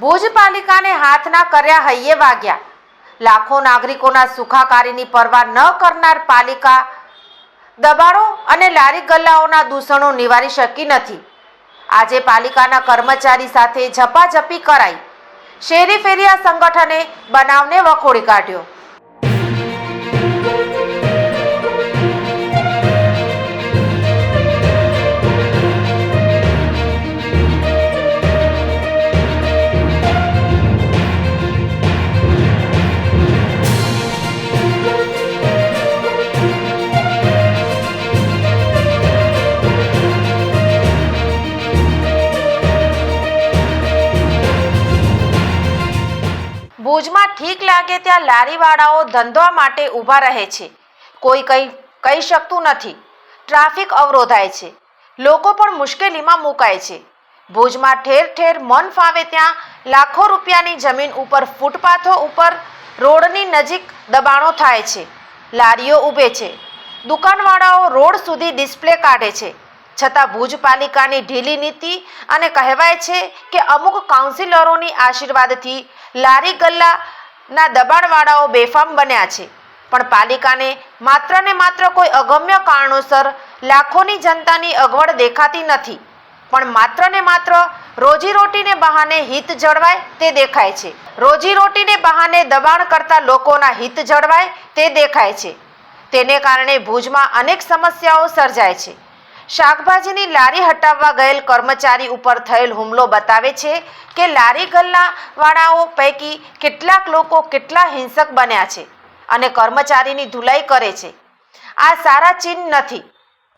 Bhuj પાલિકાને હાથના કર્યા હૈયે વાગ્યા. લાખો નાગરિકોના સુખાકારીની પરવા ન કરનાર પાલિકા દબાણો અને લારી ગલ્લાઓના દૂષણો નિવારી શકી નથી. આજે પાલિકાના કર્મચારી સાથે ઝપાઝપી કરાઈ. શેરી ફેરિયા સંગઠને બનાવને વખોડી કાઢ્યો. ભુજમાં ઠીક લાગે ત્યાં લારીવાળાઓ ધંધા માટે ઊભા રહે છે. કોઈ કંઈ કહી શકતું નથી. ટ્રાફિક અવરોધાય છે. લોકો પણ મુશ્કેલીમાં મુકાય છે. ભુજમાં ઠેર ઠેર મન ફાવે ત્યાં લાખો રૂપિયાની જમીન ઉપર, ફૂટપાથો ઉપર, રોડની નજીક દબાણો થાય છે. લારીઓ ઊભે છે. દુકાનવાળાઓ રોડ સુધી ડિસ્પ્લે કાઢે છે. છતાં ભુજ પાલિકાની ઢીલી નીતિ અને કહેવાય છે કે અમુક કાઉન્સિલરોની આશીર્વાદથી લારી ગલ્લાના દબાણવાળાઓ બેફામ બન્યા છે. પણ પાલિકાને માત્ર ને માત્ર કોઈ અગમ્ય કારણોસર લાખોની જનતાની અગવડ દેખાતી નથી. પણ માત્ર ને માત્ર રોજીરોટીને બહાને હિત જળવાય તે દેખાય છે. રોજીરોટીને બહાને દબાણ કરતા લોકોના હિત જળવાય તે દેખાય છે. તેને કારણે ભુજમાં અનેક સમસ્યાઓ સર્જાય છે. શાકભાજીની લારી હટાવવા ગયેલ કર્મચારી ઉપર થયેલ હુમલો બતાવે છે કે લારી ગલ્લા વાળાઓ પૈકી કેટલાક લોકો કેટલા હિંસક બન્યા છે અને કર્મચારીની ધુલાઈ કરે છે. આ સારા ચિહ્ન નથી.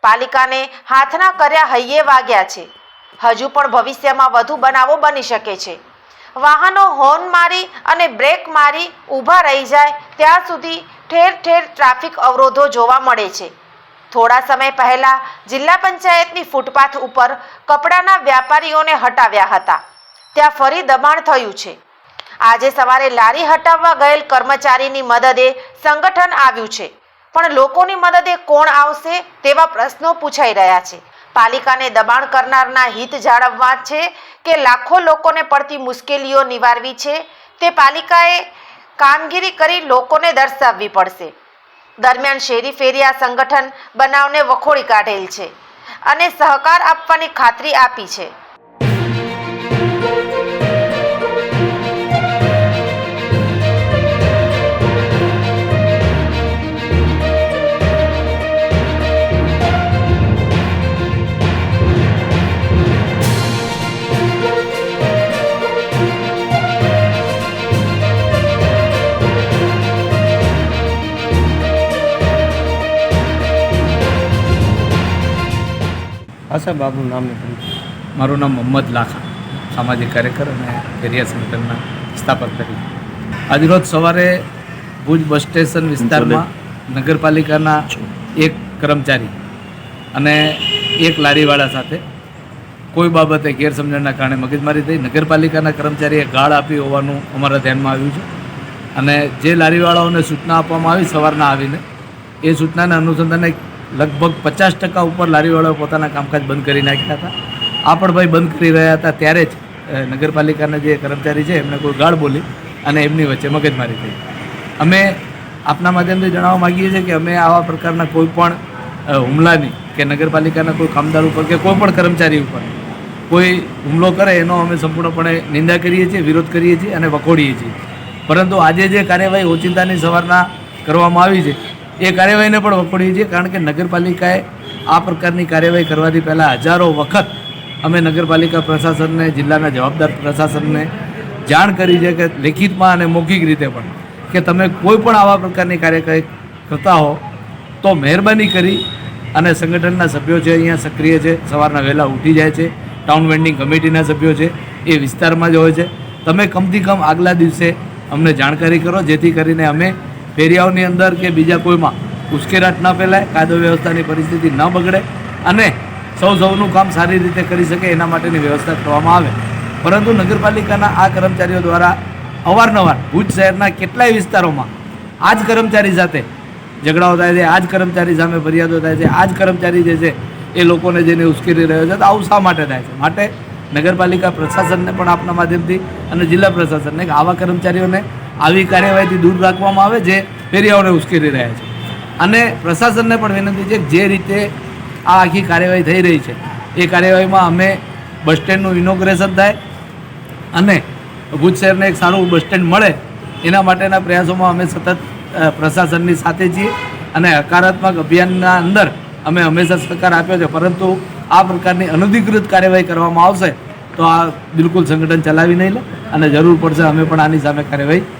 પાલિકાને હાથના કર્યા હૈયે વાગ્યા છે. હજુ પણ ભવિષ્યમાં વધુ બનાવો બની શકે છે. વાહનો હોર્ન મારી અને બ્રેક મારી ઊભા રહી જાય ત્યાં સુધી ઠેર ઠેર ટ્રાફિક અવરોધો જોવા મળે છે. થોડા સમય પહેલા જિલ્લા પંચાયતની ફૂટપાથ ઉપર કપડાના વ્યાપારીઓને હટાવ્યા હતા. ત્યાં ફરી દબાણ થયું છે. આજે સવારે લારી હટાવવા ગયેલ કર્મચારીની મદદે સંગઠન આવ્યું છે. પણ લોકોની મદદે કોણ આવશે તેવા પ્રશ્નો પૂછાઈ રહ્યા છે. પાલિકાને દબાણ કરનારના હિત જાળવવા છે કે લાખો લોકોને પડતી મુશ્કેલીઓ નિવારવી છે તે પાલિકાએ કામગીરી કરી લોકોને દર્શાવવી પડશે. દરમિયાન શેરી ફેરિયા સંગઠન બનાવને વખોડી કાઢેલ છે અને સહકાર આપવાની ખાતરી આપી છે. સાહેબ, આપનું નામ મારું નામ મોહમ્મદ લાખા, સામાજિક કાર્યકર અને ફેરિયા સંગઠનના સ્થાપક તરીકે. આજરોજ સવારે ભુજ બસ સ્ટેશન વિસ્તારમાં નગરપાલિકાના એક કર્મચારી અને એક લારીવાળા સાથે કોઈ બાબતે ગેરસમજણના કારણે મગજમારી થઈ નગરપાલિકાના કર્મચારીએ ગાળ આપી હોવાનું અમારા ધ્યાનમાં આવ્યું છે. અને જે લારીવાળાઓને સૂચના આપવામાં આવી સવારના આવીને, એ સૂચનાના અનુસંધાને લગભગ પચાસ ટકા ઉપર લારીવાળાઓ પોતાના કામકાજ બંધ કરી નાખ્યા હતા. આ પણ ભાઈ બંધ કરી રહ્યા હતા ત્યારે જ નગરપાલિકાના જે કર્મચારી છે, એમને કોઈ ગાળ બોલી અને એમની વચ્ચે મગજમારી થઈ. અમે આપના માધ્યમથી જણાવવા માગીએ છીએ કે અમે આવા પ્રકારના કોઈ પણ હુમલાની કે નગરપાલિકાના કોઈ કામદાર ઉપર કે કોઈ પણ કર્મચારી ઉપર કોઈ હુમલો કરે એનો અમે સંપૂર્ણપણે નિંદા કરીએ છીએ, વિરોધ કરીએ છીએ અને વખોડીએ છીએ. પરંતુ આજે જે કાર્યવાહી ઓચિંતાની સવારના કરવામાં આવી છે એ કાર્યવાહીને પણ વખોડીએ છીએ, કારણ કે નગરપાલિકાએ આ પ્રકારની કાર્યવાહી કરવાથી પહેલાં હજારો વખત અમે નગરપાલિકા પ્રશાસનને, જિલ્લાના જવાબદાર પ્રશાસનને જાણ કરી છે કે લેખિતમાં અને મૌખિક રીતે પણ કે તમે કોઈ પણ આવા પ્રકારની કાર્યવાહી કરતા હો તો મહેરબાની કરી અને સંગઠનના સભ્યો છે અહીંયા સક્રિય છે, સવારના વહેલા ઉઠી જાય છે ટાઉન વેન્ડિંગ કમિટીના સભ્યો છે, એ વિસ્તારમાં જ હોય છે. તમે કમથી કમ આગલા દિવસે અમને જાણકારી કરો, જેથી કરીને અમે ફેરિયાઓની અંદર કે બીજા કોઈમાં ઉશ્કેરાટ ન ફેલાય, કાયદો વ્યવસ્થાની પરિસ્થિતિ ન બગડે અને સૌ સૌનું કામ સારી રીતે કરી શકે એના માટેની વ્યવસ્થા કરવામાં આવે. પરંતુ નગરપાલિકાના આ કર્મચારીઓ દ્વારા અવારનવાર ભુજ શહેરના કેટલાય વિસ્તારોમાં આ જ કર્મચારી સાથે ઝઘડાઓ થાય છે આ જ કર્મચારી સામે ફરિયાદો થાય છે આ જ કર્મચારી જે છે એ લોકોને જેને ઉશ્કેરી રહ્યો છે, તો આવું શા માટે થાય છે? માટે નગરપાલિકા પ્રશાસનને પણ આપના માધ્યમથી અને જિલ્લા પ્રશાસનને આવા કર્મચારીઓને આવી કાર્યવાહીથી દૂર રાખવામાં આવે જે ફેરિયાઓને ઉશ્કેરી રહ્યા છે. અને પ્રશાસનને પણ વિનંતી છે જે રીતે આ આખી કાર્યવાહી થઈ રહી છે, એ કાર્યવાહીમાં અમે બસ સ્ટેન્ડનું ઇનોગ્રેશન થાય અને ભુજ શહેરને એક સારું બસ સ્ટેન્ડ મળે, એના માટેના પ્રયાસોમાં અમે સતત પ્રશાસનની સાથે છીએ અને હકારાત્મક અભિયાનના અંદર અમે હંમેશા સહકાર આપ્યો છે. પરંતુ આ પ્રકારની અનધિકૃત કાર્યવાહી કરવામાં આવશે તો આ બિલકુલ સંગઠન ચલાવી નહીં લે અને જરૂર પડશે અમે પણ આની સામે કાર્યવાહી